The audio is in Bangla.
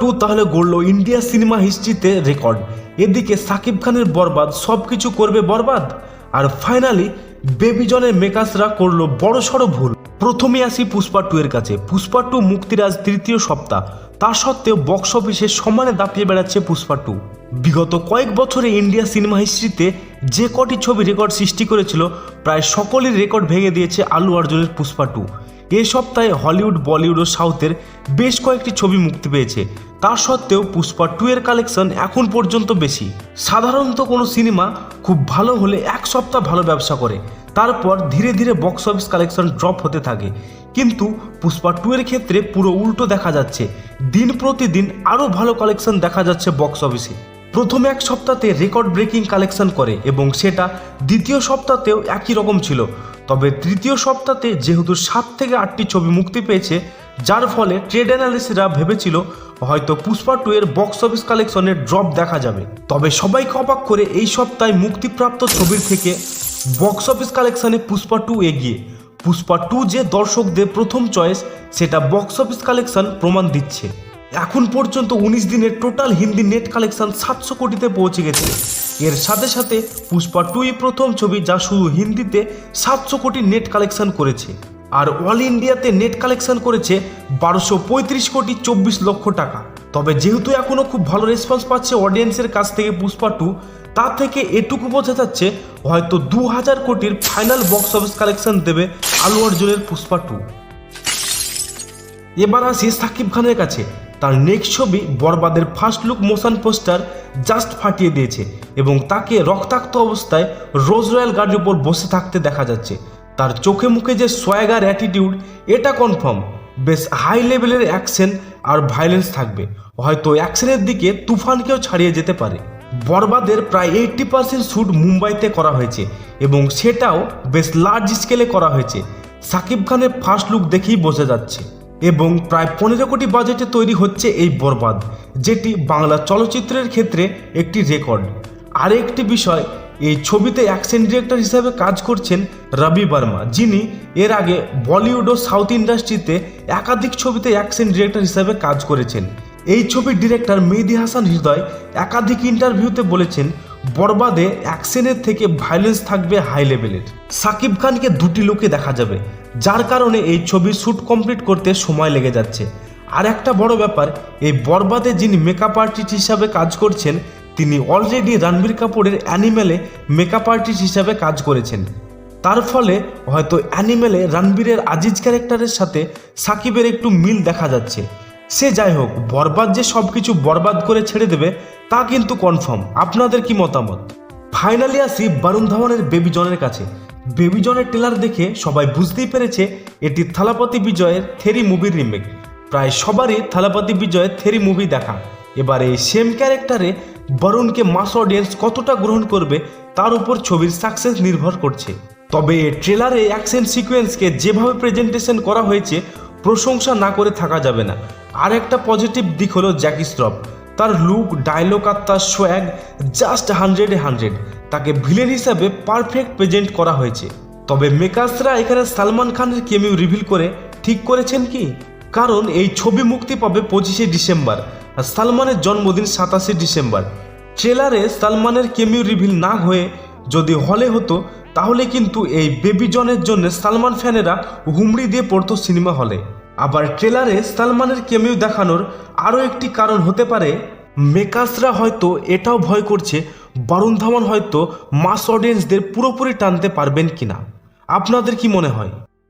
টু তাহলে গড়ল ইন্ডিয়া সিনেমা হিস্ট্রিতে রেকর্ড এদিকে সাকিব খানের বরবাদ সব কিছু করবে বরবাদ। আর ফাইনালি বেবি জনের মেকাসরা করল বড় সড়ো ভুল। প্রথমে আসি পুষ্পা টু এর কাছে। পুষ্পা টু মুক্তির আজ তৃতীয় সপ্তাহ। তা সত্ত্বেও বক্স অফিসে সমানে দাপিয়ে বেড়াচ্ছে পুষ্পা টু বিগত কয়েক বছরে ইন্ডিয়া সিনেমা হিস্ট্রিতে যে কটি ছবি রেকর্ড সৃষ্টি করেছিল, প্রায় সকলের রেকর্ড ভেঙে দিয়েছে আলু অর্জুনের পুষ্পা টু এ সপ্তাহে হলিউড, বলিউড ও সাউথের বেশ কয়েকটি ছবি মুক্তি পেয়েছে। তা সত্ত্বেও পুষ্পা টু এর কালেকশন এখন পর্যন্ত বেশি। সাধারণত কোনো সিনেমা খুব ভালো হলে এক সপ্তাহ ভালো ব্যবসা করে। তারপর ধীরে ধীরে বক্স অফিস কালেকশন ড্রপ হতে থাকে। কিন্তু পুষ্পা টু এর ক্ষেত্রে পুরো উল্টো দেখা যাচ্ছে। দিন প্রতিদিন আরও ভালো কালেকশন দেখা যাচ্ছে বক্স অফিসে প্রথম এক সপ্তাহতে রেকর্ড ব্রেকিং কালেকশন করে এবং সেটা দ্বিতীয় সপ্তাহতেও একই রকম ছিল। তবে তৃতীয় সপ্তাহতে যেহেতু সাত থেকে আটটি ছবি মুক্তি পেয়েছে, যার ফলে ট্রেড অ্যানালিস্টরা ভেবেছিল হয়তো পুষ্পা টু এর বক্স অফিস কালেকশনের ড্রপ দেখা যাবে। তবে সবাইকে অবাক করে এই সপ্তাহে মুক্তিপ্রাপ্ত ছবির থেকে বক্স অফিস কালেকশনে পুষ্পা টু এগিয়ে। পুষ্পা টু যে দর্শকদের প্রথম চয়েস সেটা বক্স অফিস কালেকশন প্রমাণ দিচ্ছে। এখন পর্যন্ত উনিশ দিনের টোটাল হিন্দি নেট কালেকশন সাতশো কোটিতে পৌঁছে গেছে। এর সাথে সাথে পুষ্পা টুই প্রথম ছবি যা শুধু হিন্দিতে সাতশো কোটি নেট কালেকশন করেছে। আর অল ইন্ডিয়াতে নেট কালেকশন করেছে বারোশো পঁয়ত্রিশ কোটি চব্বিশ লক্ষ টাকা। তবে যেহেতু এখনও খুব ভালো রেসপন্স পাচ্ছে অডিয়েন্সের কাছ থেকে পুষ্পা টু, তা থেকে এটুকু বোঝা যাচ্ছে হয়তো দু হাজার কোটির ফাইনাল বক্স অফিস কালেকশন দেবে আলু অর্জুনের পুষ্পা টু। এবার আসি সাকিব খানের কাছে। তার নেক্সট ছবি বরবাদের first look motion poster just ফাটিয়ে দিয়েছে এবং তাকে রক্তাক্ত অবস্থায় রোজ রয়্যাল গাড়ির উপর বসে থাকতে দেখা যাচ্ছে। তার চোখে মুখে যে সোয়াগার অ্যাটিটিউড এটা কনফার্ম বেশ হাই লেভেলের অ্যাকশন আর ভায়োলেন্স থাকবে। হয়তো অ্যাকশনের দিকে তুফানকেও ছাড়িয়ে যেতে পারে। বরবাদের প্রায় এইটটি পার্সেন্ট শ্যুট মুম্বাইতে করা হয়েছে এবং সেটাও বেশ লার্জ স্কেলে করা হয়েছে। সাকিব খানের ফার্স্ট লুক দেখেই বোঝা যাচ্ছে। এবং প্রায় পনেরো কোটি বাজেটে তৈরি হচ্ছে এই বরবাদ, যেটি বাংলা চলচ্চিত্রের ক্ষেত্রে একটি রেকর্ড। আর একটি বিষয়, এই ছবিতে অ্যাকশন ডিরেক্টর হিসাবে কাজ করছেন রবি বর্মা, যিনি এর আগে বলিউড ও সাউথ ইন্ডাস্ট্রিতে একাধিক ছবিতে অ্যাকশন ডিরেক্টর হিসাবে কাজ করেছেন। এই ছবির ডিরেক্টর মেহেদি হাসান হৃদয় একাধিক ইন্টারভিউতে বলেছেন বরবাদে অ্যাকশনের থেকে ভায়োলেন্স থাকবে হাই লেভেলের। সাকিব খানকে দুটি লোকে দেখা যাবে, যার কারণে এই ছবির শ্যুট কমপ্লিট করতে সময় লেগে যাচ্ছে। আর একটা বড় ব্যাপার, এই বরবাদে যিনি মেকআপ আর্টিস্ট হিসাবে কাজ করছেন, তিনি অলরেডি রণবীর কাপুরের অ্যানিমেলে মেকআপ আর্টিস্ট হিসাবে কাজ করেছেন। তার ফলে হয়তো অ্যানিমেলে রণবীরের আজিজ ক্যারেক্টারের সাথে সাকিবের একটু মিল দেখা যাচ্ছে। সে যাই হোক, বরবাদ যে সব কিছু বরবাদ করে ছেড়ে দেবে তা কিন্তু কনফার্ম আপনাদের কি মতামত? ফাইনালি আসি বরুণ ধাওয়ানের বেবি জনের কাছে। বেবি জনের ট্রেলার দেখে সবাই বুঝতেই পেরেছে এটি থালাপতি বিজয়ের থেরি মুভির রিমেক প্রায় সবারই থালাপতি বিজয়ের থেরি মুভি দেখা। এবার এই সেম ক্যারেক্টারে বরুণকে মাস অডিয়েন্স কতটা গ্রহণ করবে তার উপর ছবির সাকসেস নির্ভর করছে। তবে এই ট্রেলারে অ্যাকশন সিকোয়েন্সকে যেভাবে প্রেজেন্টেশন করা হয়েছে, প্রশংসা না করে থাকা যাবে না। আর একটা পজিটিভ দিক হলো জ্যাকি শ্রফ তার লুক ডায়লগ আর তার সোয়াগ জাস্ট হান্ড্রেডে হান্ড্রেড তাকে ভিলেন হিসাবে পারফেক্ট প্রেজেন্ট করা হয়েছে। তবে মেকার্সরা এখানে সালমান খানের কেমিউ রিভিল করে ঠিক করেছেন কি? কারণ এই ছবি মুক্তি পাবে পঁচিশে ডিসেম্বর আর সালমানের জন্মদিন সাতাশে ডিসেম্বর। ট্রেলারে সালমানের কেমিউ রিভিল না হয়ে যদি হলে হতো, তাহলে কিন্তু এই বেবি জনের জন্য সালমান ফ্যানেরা হুমড়ি দিয়ে পড়তো সিনেমা হলে আবার ট্রেলারে সালমানের কেমিউ দেখানোর আরও একটি কারণ হতে পারে, মেকার্সরা হয়তো এটাও ভয় করছে বরুণ ধাওয়ান হয়তো মাস অডিয়েন্সদের পুরোপুরি টানতে পারবেন কিনা। আপনাদের কি মনে হয়?